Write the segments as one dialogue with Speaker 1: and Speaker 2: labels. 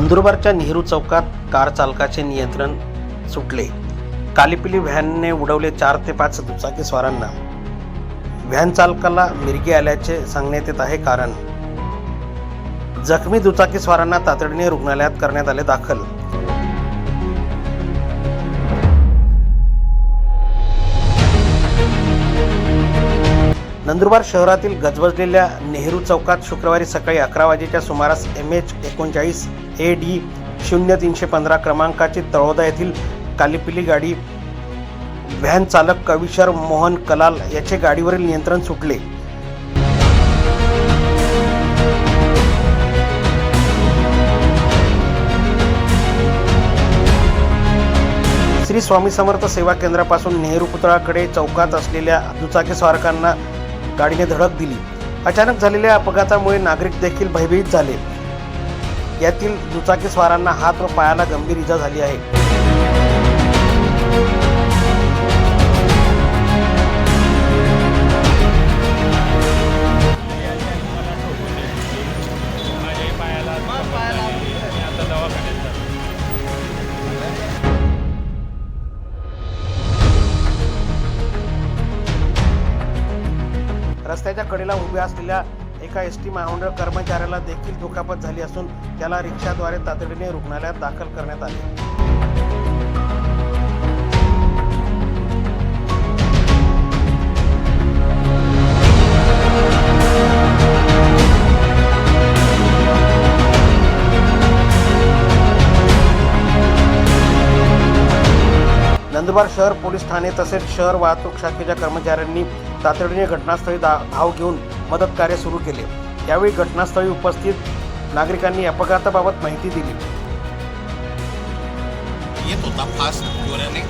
Speaker 1: नंदुरबारच्या नेहरू चौकात कार चालकाचे नियंत्रण सुटले. कालीपिली व्हॅनने उडवले चार ते पाच दुचाकी स्वारांना. व्हॅन चालकाला मिरगी आल्याचे सांगण्यात येत आहे कारण. जखमी दुचाकी स्वारांना तातडीने रुग्णालयात करण्यात आले दाखल. नंदुरबार शहरातील गजबजलेल्या नेहरू चौकात शुक्रवारी सकाळी अकरा वाजेच्या सुमारास एम एच एकोणचाळीस ए डी शून्य तीनशे पंधरा क्रमांकाची तळोदा येथील कालीपिली गाडी व्हॅन चालक कविशर मोहन कलाल याचे गाडीवरील नियंत्रण सुटले. श्री स्वामी समर्थ सेवा केंद्रापासून नेहरू पुतळाकडे चौकात असलेल्या दुचाकी स्वारकांना गाडीने धडक दिली. अचानक झालेल्या अपघातामुळे नागरिक देखील भयभीत झाले. यातील दुचाकी स्वारांना हात व पायाला गंभीर इजा झाली आहे. रस्त्याच्या कडेला उभ्या असलेल्या एका एस टी महामंडळ कर्मचाऱ्याला देखील दुखापत झाली असून त्याला रिक्षाद्वारे तातडीने रुग्णालयात दाखल करण्यात आले. नंदुरबार शहर पोलीस ठाणे तसेच शहर वाहतूक शाखेच्या कर्मचाऱ्यांनी तातडीने घटनास्थळी दा धाव घेऊन मदत कार्य सुरू केले. यावेळी घटनास्थळी उपस्थित नागरिकांनी अपघाताबाबत माहिती दिली.
Speaker 2: येत होता फास्ट जोराने.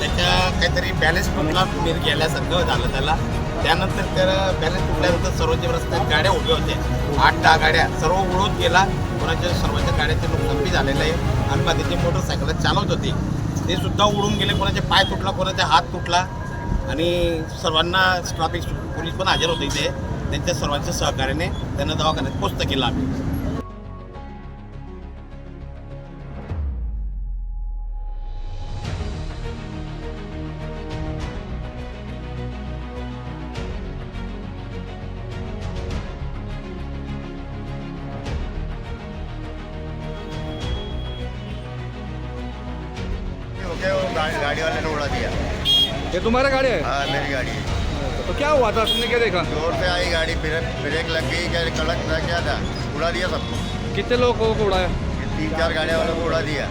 Speaker 2: त्याच्या काहीतरी बॅलन्स तुटला मिर गेल्यासारखं झालं त्याला. त्यानंतर त्या बॅलन्स तुटल्यानंतर सर्वचे रस्त्यात गाड्या उभ्या होत्या. आठ दहा गाड्या सर्व उडून गेला. कोणाच्या सर्वांच्या गाड्याचे नुकसान बी झालेलं आहे. आणि बाकीचे मोटरसायकल चालवत होते. ते सुद्धा उडून गेले. कोणाचे पाय तुटला कोणाचा हात तुटला. आणि सर्वांना ट्रॅफिक पोलीस पण हजर होते इथे. त्यांच्या सर्वांच्या सहकार्याने त्यांना दवाखान्यात पोस्त केला आम्ही.
Speaker 3: हो गया वो गाड़ी गाड़ी वाले ने उड़ा दिया
Speaker 4: ये तुम्हारा गाड़ी है?
Speaker 3: हाँ मेरी गाड़ी है।
Speaker 4: तो क्या हुआ था? तुमने क्या देखा?
Speaker 3: जोर से आई गाड़ी ब्रेक ब्रेक लग गई क्या कड़क था क्या था? उड़ा दिया सबको।
Speaker 4: कितने लोगों को उड़ाया?
Speaker 3: ये तीन चार गाड़ी वालों को उड़ा दिया।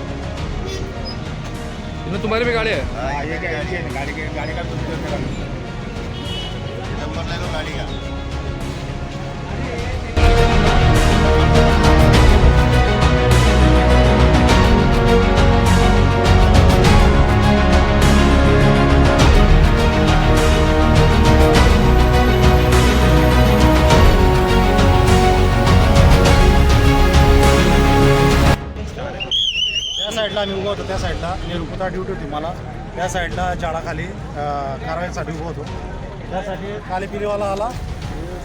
Speaker 4: इसमें तुम्हारी भी गाड़ी है?
Speaker 3: हाँ ये गाड़ी है। गाड़ी के गाड़ी का नंबर ले लो गाड़ी का।
Speaker 5: आम्ही उभं होतो त्या साईडला नेरुपुता ड्युटी होती मला. त्या साईडला झाडाखाली कारवाईसाठी उभं होतो. त्यासाठी काली पिलीवाला आला.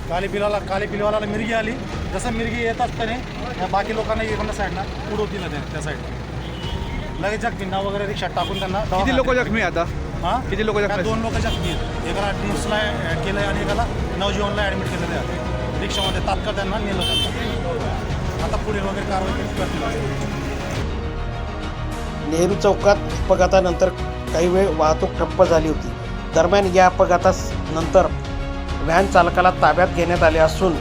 Speaker 5: काली पिलाला काली पिलीवाला मिरगी आली. जसं मिरगी येत असताना बाकी लोकांना इकडल्या साईडला उडवत दिलं त्या त्या साईडला लगेच जखमींना वगैरे रिक्षात टाकून त्यांना
Speaker 4: किती लोक जखमी आहे आता?
Speaker 5: हां?
Speaker 4: किती लोकं जखमी
Speaker 5: दोन लोक जखमी आहेत. एकाला न्यूजला ॲड केलं आणि एकाला नवजीवनला ॲडमिट केलेलं आहे. रिक्षामध्ये तात्काळ त्यांना नेलं आता पुढील वगैरे कारवाई केली करतील.
Speaker 1: नेहरू चौकात अपघातानंतर काही वेळ वाहतूक ठप्प झाली होती. दरम्यान या अपघातास नंतर व्हॅन चालकाला ताब्यात घेण्यात आले असून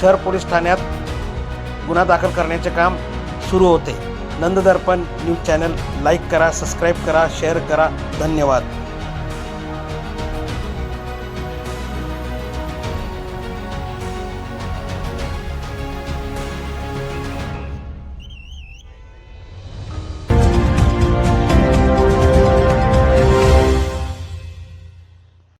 Speaker 1: शहर पोलीस ठाण्यात गुन्हा दाखल करण्याचे काम सुरू होते. नंददर्पण न्यूज चॅनल लाईक करा सबस्क्राईब करा शेअर करा. धन्यवाद.